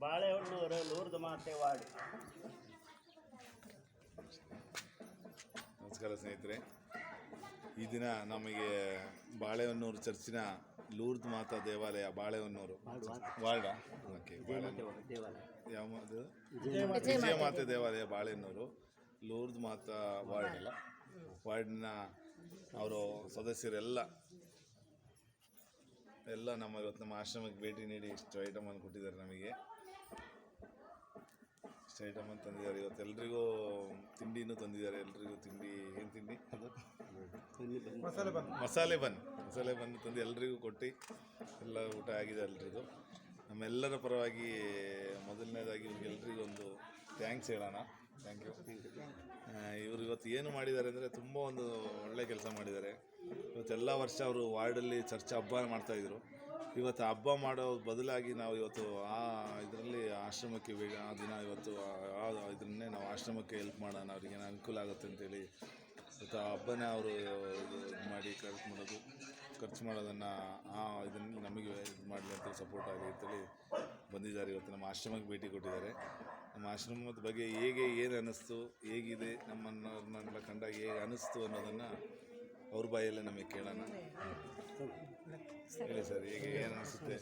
ಬಾಳೆಹೊನ್ನೂರು ಲೂರ್ದು ಮಾತೆ ವಾಡಿ. ನಮಸ್ಕಾರ ಸ್ನೇಹಿತರೆ. ಈ ದಿನ ನಮಗೆ ಬಾಳೆಹೊನ್ನೂರು ಚರ್ಚಿನ ಲೂರ್ದ್ ಮಾತಾ ದೇವಾಲಯ ಬಾಳೆಹೊನ್ನೂರು. ವಾರ್ಡ? ಓಕೆ ಯಾವುದು? ವಿಜಯ ಮಾತೆ ದೇವಾಲಯ ಬಾಳೆಹೊನ್ನೂರು ಲೂರ್ದ್ ಮಾತಾ ವಾರ್ಡ್ ಅಲ್ಲ. ವಾರ್ಡ್ನ ಅವರು ಸದಸ್ಯರೆಲ್ಲ ಎಲ್ಲ ನಮ್ಮ ಇವತ್ತು ನಮ್ಮ ಆಶ್ರಮಕ್ಕೆ ಭೇಟಿ ನೀಡಿ ಇಷ್ಟು ಐಟಮನ್ನು ಕೊಟ್ಟಿದ್ದಾರೆ ನಮಗೆ. ಇಷ್ಟು ಅಂತ ತಂದಿದ್ದಾರೆ. ಇವತ್ತು ಎಲ್ರಿಗೂ ತಿಂಡಿನೂ ತಂದಿದ್ದಾರೆ. ಎಲ್ರಿಗೂ ತಿಂಡಿ ಏನು ತಿಂಡಿ? ಮಸಾಲೆ ಬನ್. ಮಸಾಲೆ ಬನ್. ತಂದು ಎಲ್ರಿಗೂ ಕೊಟ್ಟು ಎಲ್ಲ ಊಟ ಆಗಿದೆ ಎಲ್ರಿಗೂ. ನಮ್ಮೆಲ್ಲರ ಪರವಾಗಿ ಮೊದಲನೇದಾಗಿ ಇವ್ರಿಗೆಲ್ರಿಗೂ ಒಂದು ಥ್ಯಾಂಕ್ಸ್ ಹೇಳೋಣ. ಥ್ಯಾಂಕ್ ಯು ಇವರು ಇವತ್ತು ಏನು ಮಾಡಿದ್ದಾರೆ ಅಂದರೆ ತುಂಬ ಒಂದು ಒಳ್ಳೆ ಕೆಲಸ ಮಾಡಿದ್ದಾರೆ. ಇವತ್ತೆಲ್ಲ ವರ್ಷ ಅವರು ವಾರ್ಡಲ್ಲಿ ಚರ್ಚ್ ಹಬ್ಬ ಮಾಡ್ತಾಯಿದ್ರು ಇವತ್ತು ಹಬ್ಬ ಮಾಡೋ ಬದಲಾಗಿ ನಾವು ಇವತ್ತು ಆ ಇದರಲ್ಲಿ ಆಶ್ರಮಕ್ಕೆ ಬೇಗ ಆ ದಿನ ಇವತ್ತು ಆ ಇದನ್ನೇ ನಾವು ಆಶ್ರಮಕ್ಕೆ ಹೆಲ್ಪ್ ಮಾಡೋಣ ಅವ್ರಿಗೆ ಏನು ಅನುಕೂಲ ಆಗುತ್ತೆ ಅಂತೇಳಿ ಇವತ್ತು ಆ ಹಬ್ಬನೇ ಅವರು ಇದು ಮಾಡಿ ಖರ್ಚು ಮಾಡೋದು ಖರ್ಚು ಮಾಡೋದನ್ನು ಆ ಇದನ್ನು ನಮಗೆ ಇದು ಮಾಡಲಿ ಅಂತ ಸಪೋರ್ಟ್ ಆಗಲಿ ಅಂತೇಳಿ ಬಂದಿದ್ದಾರೆ. ಇವತ್ತು ನಮ್ಮ ಆಶ್ರಮಕ್ಕೆ ಭೇಟಿ ಕೊಟ್ಟಿದ್ದಾರೆ. ನಮ್ಮ ಆಶ್ರಮದ ಬಗ್ಗೆ ಹೇಗೆ, ಏನು ಅನ್ನಿಸ್ತು, ಹೇಗಿದೆ ನಮ್ಮನ್ನೆಲ್ಲ ಕಂಡಾಗ ಹೇಗೆ ಅನ್ನಿಸ್ತು ಅನ್ನೋದನ್ನು ಅವ್ರ ಬಾಯಲ್ಲೇ ನಮಗೆ ಕೇಳೋಣ. ಹೇಳಿ ಸರ್, ಹೇಗೆ, ಏನು ಅನಿಸುತ್ತೆ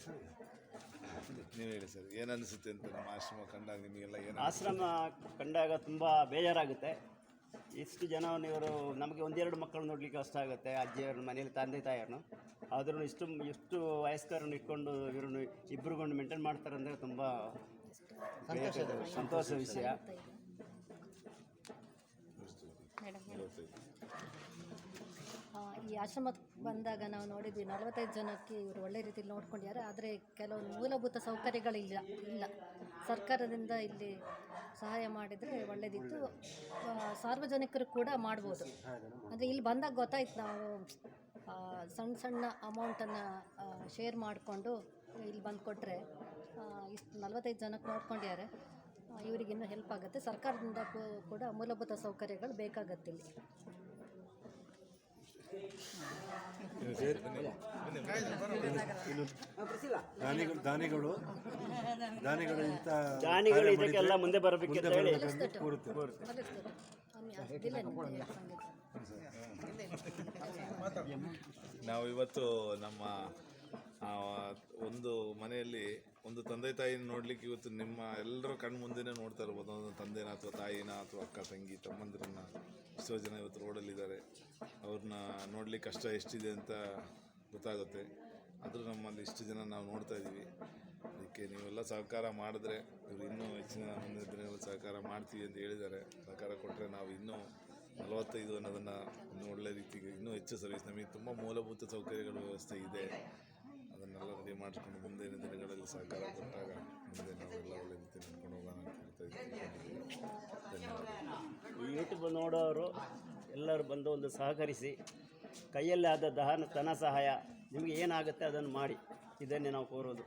ನೀವು ಹೇಳಿ ಸರ್, ಏನು ಅನಿಸುತ್ತೆ ಅಂತ ನಮ್ಮ ಆಶ್ರಮ ಕಂಡಾಗ ನಿಮಗೆಲ್ಲ ಏನು ಆಶ್ರಮ ಕಂಡಾಗ ತುಂಬ ಬೇಜಾರಾಗುತ್ತೆ. ಇಷ್ಟು ಜನವನ್ನು ಇವರು ನಮಗೆ ಒಂದೆರಡು ಮಕ್ಕಳು ನೋಡಲಿಕ್ಕೆ ಕಷ್ಟ ಆಗುತ್ತೆ ಅಜ್ಜಿಯವ್ರನ್ನ ಮನೇಲಿ ತಂದೆ ತಾಯಿಯವ್ರನ್ನು. ಆದ್ರೂ ಇಷ್ಟು ಇಷ್ಟು ವಯಸ್ಕರನ್ನು ಇಟ್ಕೊಂಡು ಇವ್ರನ್ನು ಇಬ್ಬರುಗೊಂಡು ಮೇಂಟೈನ್ ಮಾಡ್ತಾರೆ ಅಂದರೆ ತುಂಬ ಸಂತೋಷದ ವಿಷಯ. ಈ ಆಶ್ರಮಕ್ಕೆ ಬಂದಾಗ ನಾವು ನೋಡಿದ್ವಿ ನಲವತ್ತೈದು ಜನಕ್ಕೆ ಇವರು ಒಳ್ಳೆ ರೀತಿಯಲ್ಲಿ ನೋಡ್ಕೊಂಡಿದ್ದಾರೆ, ಆದರೆ ಕೆಲವೊಂದು ಮೂಲಭೂತ ಸೌಕರ್ಯಗಳಿಲ್ಲ, ಇಲ್ಲ. ಸರ್ಕಾರದಿಂದ ಇಲ್ಲಿ ಸಹಾಯ ಮಾಡಿದರೆ ಒಳ್ಳೆಯದಿತ್ತು ಸಾರ್ವಜನಿಕರು ಕೂಡ ಮಾಡ್ಬೋದು. ಅಂದರೆ ಇಲ್ಲಿ ಬಂದಾಗ ಗೊತ್ತಾಯ್ತು ನಾವು ಸಣ್ಣ ಸಣ್ಣ ಅಮೌಂಟನ್ನು ಶೇರ್ ಮಾಡಿಕೊಂಡು ಇಲ್ಲಿ ಬಂದು ಕೊಟ್ಟರೆ ಇಷ್ಟು ನಲವತ್ತೈದು ಜನಕ್ಕೆ ನೋಡ್ಕೊಂಡಿದ್ದಾರೆ. ಇವರಿಗಿನ್ನೂ ಹೆಲ್ಪ್ ಆಗುತ್ತೆ. ಸರ್ಕಾರದಿಂದ ಕೂಡ ಮೂಲಭೂತ ಸೌಕರ್ಯಗಳು ಬೇಕಾಗುತ್ತೆ ಇಲ್ಲಿ. ದಾನಿಗಳು ದಾನಿಗಳು ದಾನಿಗಳು ಇಂಥ ದಾನಿಗಳು ಇದಕ್ಕೆಲ್ಲ ಮುಂದೆ ಬರಬೇಕಂತ ಹೇಳಿ ಕೂರುತ್ತೆ. ನಾವು ಇವತ್ತು ನಮ್ಮ ಒಂದು ಮನೆಯಲ್ಲಿ ಒಂದು ತಂದೆ ತಾಯಿನ ನೋಡ್ಲಿಕ್ಕೆ ಇವತ್ತು ನಿಮ್ಮ ಎಲ್ಲರೂ ಕಣ್ಮುಂದೆ ಮುಂದೆನೇ ನೋಡ್ತಾ ಇರ್ಬೋದು ಒಂದು ತಂದೆನ ಅಥವಾ ತಾಯಿನ ಅಥವಾ ಅಕ್ಕ ತಂಗಿ ತಮ್ಮಂದಿರನ್ನ ಎಷ್ಟೋ ಜನ ಇವತ್ತು ರೋಡಲ್ಲಿದ್ದಾರೆ. ಅವ್ರನ್ನ ನೋಡಲಿಕ್ಕೆ ಕಷ್ಟ ಎಷ್ಟಿದೆ ಅಂತ ಗೊತ್ತಾಗುತ್ತೆ. ಆದರೂ ನಮ್ಮಲ್ಲಿ ಇಷ್ಟು ಜನ ನಾವು ನೋಡ್ತಾ ಇದ್ದೀವಿ. ಅದಕ್ಕೆ ನೀವೆಲ್ಲ ಸಹಕಾರ ಮಾಡಿದ್ರೆ, ಇವರು ಇನ್ನೂ ಹೆಚ್ಚಿನ ಮುಂದಿನ ಸಹಕಾರ ಮಾಡ್ತೀವಿ ಅಂತ ಹೇಳಿದ್ದಾರೆ. ಸಹಕಾರ ಕೊಟ್ಟರೆ ನಾವು ಇನ್ನೂ ನಲವತ್ತೈದು ಅನ್ನೋದನ್ನು ಇನ್ನೂ ಒಳ್ಳೆ ರೀತಿಗೆ ಇನ್ನೂ ಹೆಚ್ಚು ಸರ್ವಿಸ್ ನಮಗೆ ತುಂಬ ಮೂಲಭೂತ ಸೌಕರ್ಯಗಳ ವ್ಯವಸ್ಥೆ ಇದೆ. ಅದನ್ನೆಲ್ಲ ರೆಡಿ ಮಾಡಿಕೊಂಡು ಮುಂದಿನ ದಿನಗಳಲ್ಲಿ ಸಹಕಾರ ಕೊಟ್ಟಾಗ ಮುಂದೆ ನಾವೆಲ್ಲ ಒಳ್ಳೆ ರೀತಿ ನಡ್ಕೊಂಡು ಹೋಗೋಣ ಅಂತ ಹೇಳ್ತಾ ಇದ್ದೀವಿ. ಯೂಟ್ಯೂಬ್ ನೋಡೋರು ಎಲ್ಲರೂ ಬಂದು ಒಂದು ಸಹಕರಿಸಿ ಕೈಯಲ್ಲಿ ಆದ ದಹನ, ಧನ ಸಹಾಯ ನಿಮಗೆ ಏನಾಗುತ್ತೆ ಅದನ್ನು ಮಾಡಿ, ಇದನ್ನೇ ನಾವು ಕೋರೋದು.